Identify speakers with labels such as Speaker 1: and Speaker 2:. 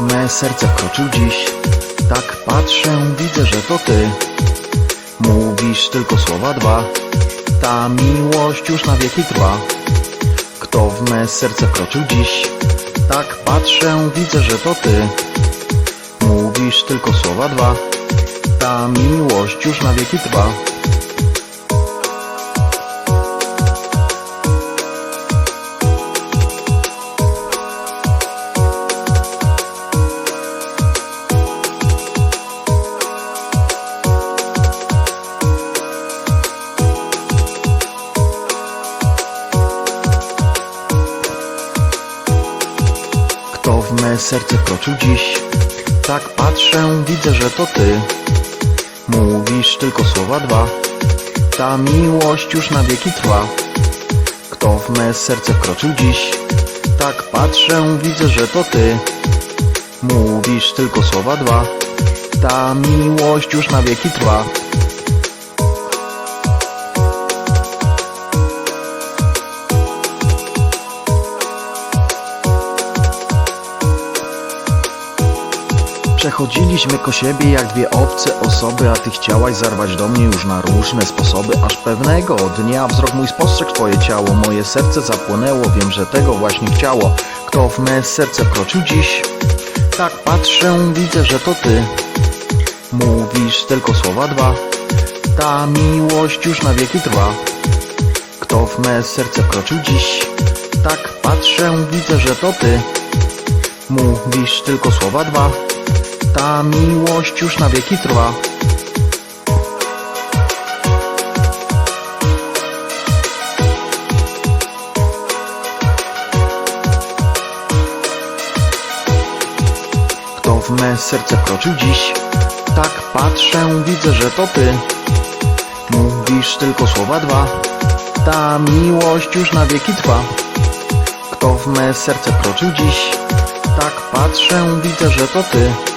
Speaker 1: me serce wkroczył dziś. Tak patrzę, widzę, że to ty. Mówisz tylko słowa dwa. Ta miłość już na wieki trwa. Kto w me serce wkroczył dziś? Tak patrzę, widzę, że to ty. Mówisz tylko słowa dwa. Ta miłość już na wieki trwa w me serce wkroczył dziś? Tak patrzę, widzę, że to ty. Mówisz tylko słowa dwa. Ta miłość już na wieki trwa. Kto w me serce wkroczył dziś? Tak patrzę, widzę, że to ty. Mówisz tylko słowa dwa. Ta miłość już na wieki trwa Przechodziliśmy ko siebie jak dwie obce osoby, a ty chciałaś zarwać do mnie już na różne sposoby, aż pewnego dnia wzrok mój spostrzegł twoje ciało, moje serce zapłonęło, wiem, że tego właśnie chciało. Kto w me serce wkroczył dziś? Tak patrzę, widzę, że to ty. Mówisz tylko słowa dwa, ta miłość już na wieki trwa. Kto w me serce wkroczył dziś? Tak patrzę, widzę, że to ty. Mówisz tylko słowa dwa Ta miłość już na wieki trwa. Kto w me serce wkroczył dziś? Tak patrzę, widzę, że to ty. Mówisz tylko słowa dwa. Ta miłość już na wieki trwa. Kto w me serce wkroczył dziś? Tak patrzę, widzę, że to ty